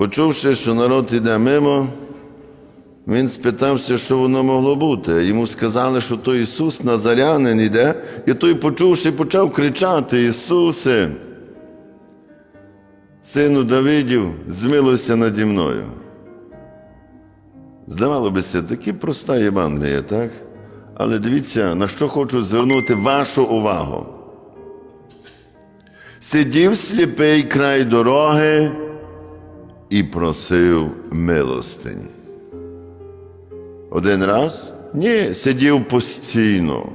Почувши, що народ іде мимо, він спитався, що воно могло бути. Йому сказали, що то Ісус Назарянин іде, і той, почувши, почав кричати: Ісусе, сину Давидів, змилуйся наді мною. Здавало би се, такі проста Євангелія, так? Але дивіться, на що хочу звернути вашу увагу. Сидів сліпий край дороги і просив милостинь. Один раз? Ні, сидів постійно.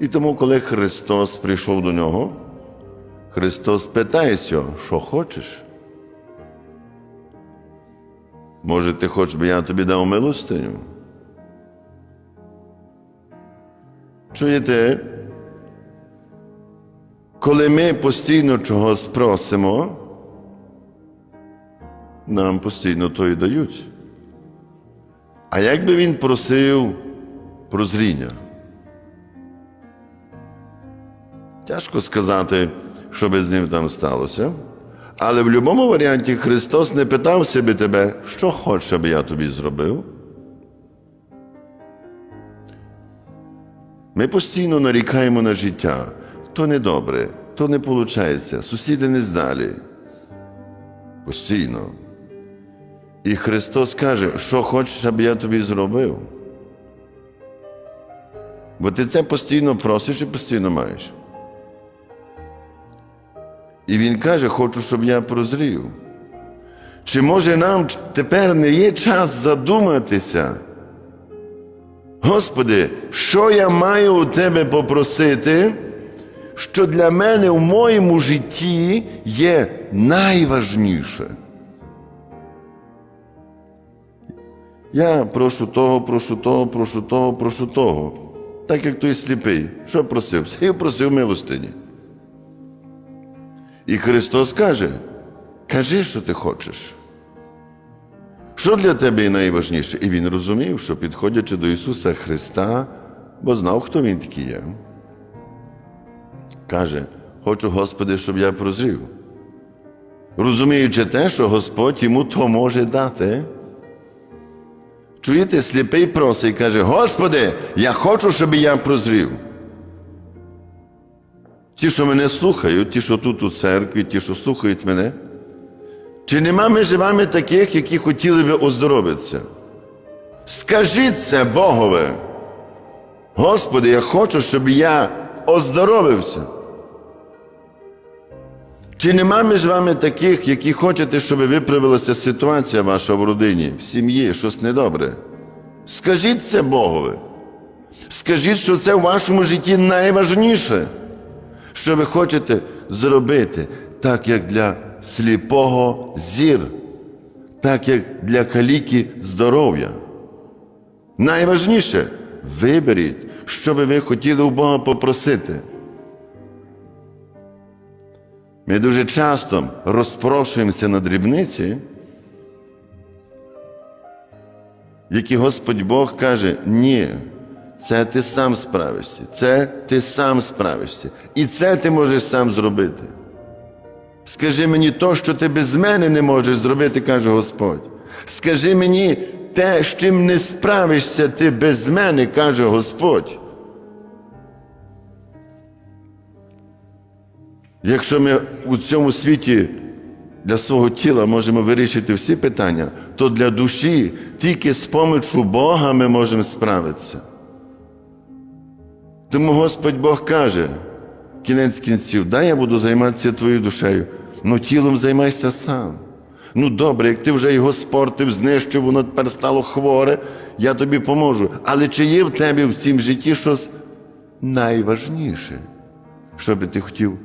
І тому, коли Христос прийшов до нього, Христос питається, що хочеш? Може, ти хочеш, би я тобі дав милостиню? Чуєте? Коли ми постійно чогось просимо, нам постійно то і дають. А як би він просив прозріння? Тяжко сказати, що би з ним там сталося. Але в будь-якому варіанті Христос не питав себе тебе, що хочеш, аби я тобі зробив. Ми постійно нарікаємо на життя. То не добре, то не виходить, сусіди не здалі. Постійно. І Христос каже, що хочеш, аби я тобі зробив. Бо ти це постійно просиш і постійно маєш. І Він каже, хочу, щоб я прозрів. Чи може нам тепер не є час задуматися? Господи, що я маю у Тебе попросити, що для мене в моєму житті є найважніше? Я прошу того, прошу того, прошу того, прошу того. Так як той сліпий. Що просив? Я просив милостині. І Христос каже: кажи, що ти хочеш. Що для тебе найважніше? І він розумів, що підходячи до Ісуса Христа, бо знав, хто Він такий є. Каже, хочу, Господи, щоб я прозрів. Розуміючи те, що Господь йому то може дати. Чуєте, сліпий просить і каже: Господи, я хочу, щоб я прозрів. Ті, що мене слухають, ті, що тут у церкві, ті, що слухають мене. Чи нема між вами таких, які хотіли би оздоровитися? Скажіть це Богове. Господи, я хочу, щоб я оздоровився. Чи нема між вами таких, які хочете, щоб виправилася ситуація ваша в родині, в сім'ї, щось недобре? Скажіть це Богове. Скажіть, що це в вашому житті найважніше, що ви хочете зробити, так як для сліпого зір, так як для каліки здоров'я. Найважніше виберіть, що би ви хотіли у Бога попросити. Ми дуже часто розпрошуємося на дрібниці, які Господь Бог каже, ні, це ти сам справишся, це ти сам справишся. І це ти можеш сам зробити. Скажи мені то, що ти без мене не можеш зробити, каже Господь. Скажи мені те, з чим не справишся ти без мене, каже Господь. Якщо ми у цьому світі для свого тіла можемо вирішити всі питання, то для душі тільки з помочю Бога ми можемо справитися. Тому Господь Бог каже, кінець кінців, дай я буду займатися твоєю душею, ну тілом займайся сам. Ну добре, як ти вже його спортив, знищив, воно тепер стало хворе, я тобі поможу. Але чи є в тебе в цім житті щось найважніше, що би ти хотів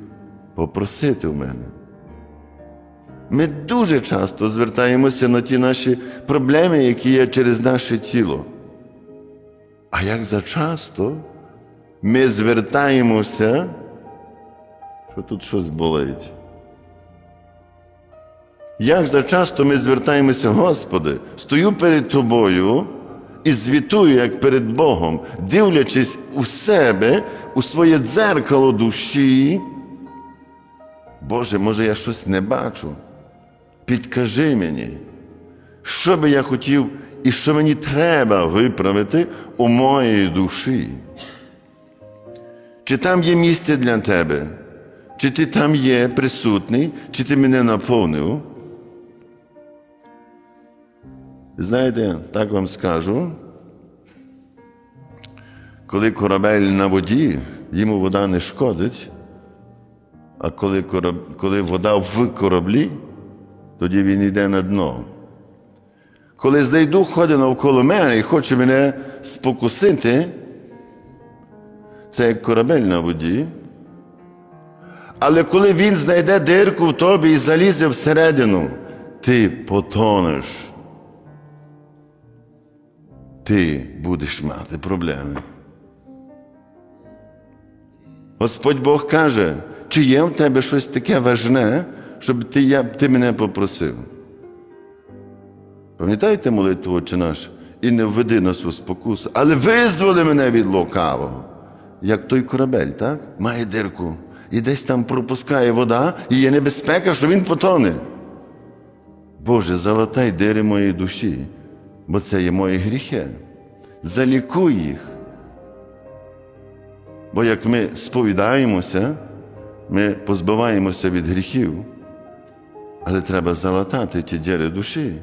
попросити в мене? Ми дуже часто звертаємося на ті наші проблеми, які є через наше тіло. А як зачасто ми звертаємося, що тут щось болить. Як зачасто ми звертаємося, Господи, стою перед Тобою і звітую, як перед Богом, дивлячись у себе, у своє дзеркало душі. Боже, може, я щось не бачу. підкажи мені, що би я хотів і що мені треба виправити у моїй душі. Чи там є місце для тебе? Чи ти там є присутній, чи ти мене наповнив? Знаєте, так вам скажу, коли корабель на воді, йому вода не шкодить, а коли, кораб- коли вода в кораблі, тоді він йде на дно. Коли злий дух ходить навколо мене і хоче мене спокусити, це як корабель на воді. Але коли він знайде дирку в тобі і залізе всередину, ти потонеш. Ти будеш мати проблеми. Господь Бог каже, чи є в тебе щось таке важне, щоб ти, я, ти мене попросив. Пам'ятаєте молитву Отче наш? І не введи нас у спокусу, але визволи мене від лукавого. Як той корабель, так? Має дирку. І десь там пропускає вода, і є небезпека, що він потоне. Боже, залатай дири моєї душі, бо це є мої гріхи. Залікуй їх. Бо як ми сповідаємося, ми позбуваємося від гріхів, але треба залатати ті діри душі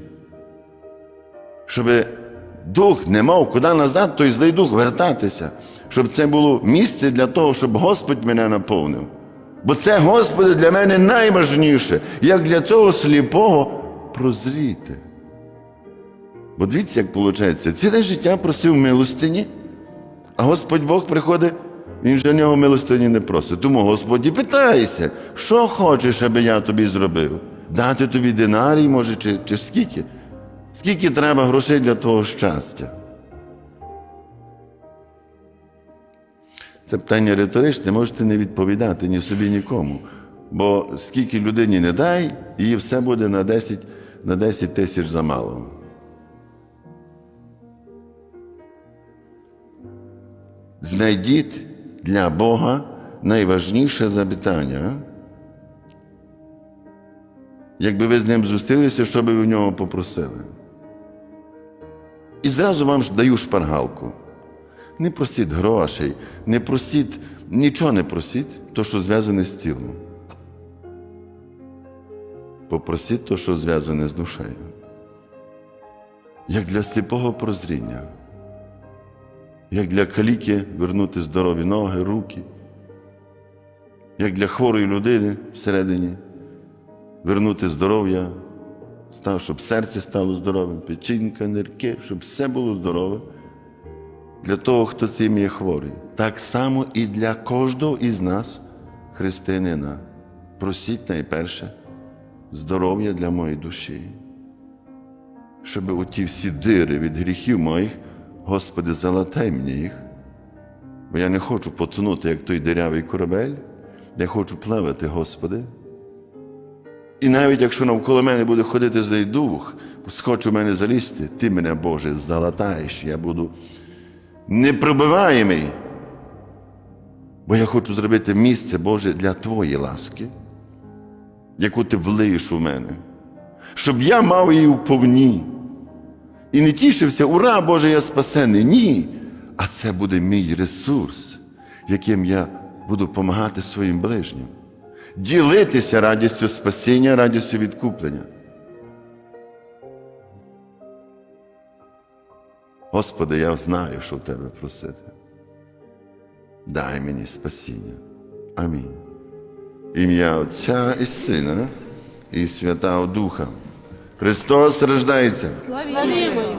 щоб дух не мав куди назад, той злий дух вертатися, щоб це було місце для того, щоб Господь мене наповнив. Бо це, Господи, для мене найважніше, як для цього сліпого прозріти. Бо дивіться, як виходить, ціле життя просив милостині, а Господь Бог приходить, він же в нього милостині не просить. Тому Господі питайся, що хочеш, аби я тобі зробив? Дати тобі динарій, може, чи, чи скільки? Скільки треба грошей для того щастя? Це питання риторичне, можете не відповідати ні собі, нікому. Бо скільки людині не дай, їй все буде на 10, на 10 тисяч замало. Знайдіть для Бога найважніше запитання. Якби ви з ним зустрілися, що би ви в нього попросили? І зразу вам даю шпаргалку. Не просіть грошей, не просіть, нічого не просіть, то, що зв'язане з тілом. Попросіть то, що зв'язане з душею. Як для сліпого прозріння, як для каліки вернути здорові ноги, руки, як для хворої людини всередині вернути здоров'я, щоб серце стало здоровим, печінка, нирки, щоб все було здорове. Для того, хто цим є хворий. Так само і для кожного із нас, християнина. Просіть найперше здоров'я для моєї душі, щоб оті всі дири від гріхів моїх, Господи, залатай мені їх. Бо я не хочу потонути, як той дирявий корабель, я хочу плавати, Господи. І навіть якщо навколо мене буде ходити злий дух, схоче в мене залізти, ти мене, Боже, залатаєш, я буду непробиваємий. Бо я хочу зробити місце, Боже, для Твоєї ласки, яку ти влиєш у мене, щоб я мав її вповні. І не тішився, ура, Боже, я спасений. Ні. А це буде мій ресурс, яким я буду допомагати своїм ближнім ділитися радістю спасіння, радістю відкуплення. Господи, я знаю, що в Тебе просити. Дай мені спасіння. Амінь. Ім'я Отця і Сина і Святого Духа. Христос рождається. Славімо Його!